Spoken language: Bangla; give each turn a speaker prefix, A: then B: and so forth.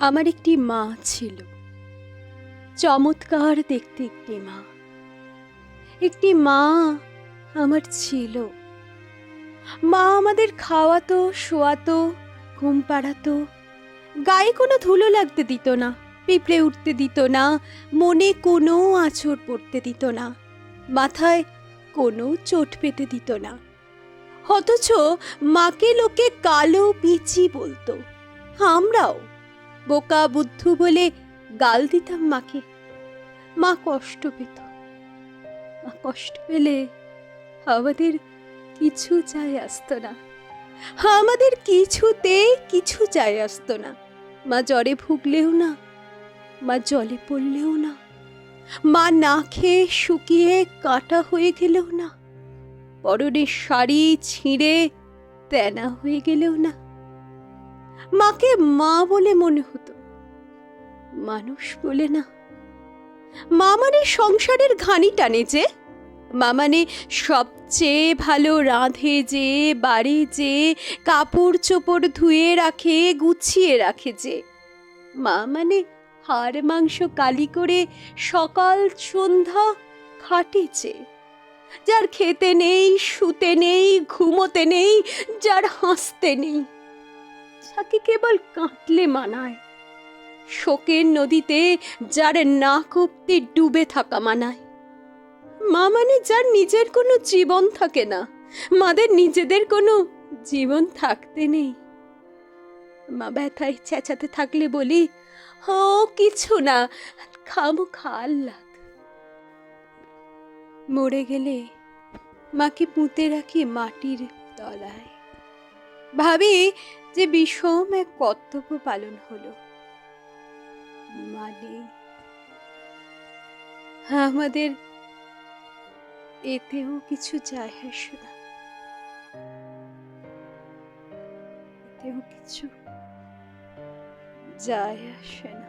A: আমার একটি মা ছিল। চমৎকার দেখতে একটি মা। একটি মা আমার ছিল। মা আমাদের খাওয়াতো, শোয়াতো, ঘুম পাড়াতো। গায়ে কোনো ধুলো লাগতে দিত না, পিঁপড়ে উঠতে দিত না, মনে কোনো আঁচড় পড়তে দিত না, মাথায় কোনো চোট পেতে দিত না। অথচ মাকে লোকে কালো পিচি বলতো। আমরাও বোকা বুদ্ধু বলে গাল দিতাম মাকে। মা কষ্ট পেত। মা কষ্ট পেলে আমাদের কিছু চাই আসতো না। আমাদের কিছুতে কিছু চাই আসতো না। মা জ্বরে ভুগলেও না, মা জলে পড়লেও না, মা না খেয়ে শুকিয়ে কাটা হয়ে গেলেও না পরনের শাড়ি ছিঁড়ে তেনা হয়ে গেলেও না। মাকে মা বলে মনে হতো। মানুষ বলে না। মা মানে সংসারের ঘানি টানে যে। মা মানে সবচেয়ে ভালো রাঁধে যে, বাড়ি যে কাপড় চোপড় ধুয়ে রাখে, গুছিয়ে রাখে যে। মা মানে হাড়, মাংস কালি করে সকাল, সন্ধ্যা খাটেছে যার খেতে নেই, শুতে নেই, ঘুমোতে নেই, যার হাসতে নেই। যাকে কেবল কাঁদলে মানায়। শোকের নদীতে যার নাক অব্দি ডুবে থাকা মানায়। মা মানে যার নিজের কোনো জীবন থাকে না, মাদের নিজেদের কোনো জীবন থাকতে নেই। মা ব্যথায় চেঁচাতে থাকলে বলি ও কিছু না খামো খাল্লাদ মরে গেলে মাকে পুঁতে রাখি মাটির তলায়। ভাবি যে বিষম এক কর্তব্য পালন হলো। মানে? আমাদের এতেও কিছু যায় আসে না। এতেও কিছু যায় আসে না।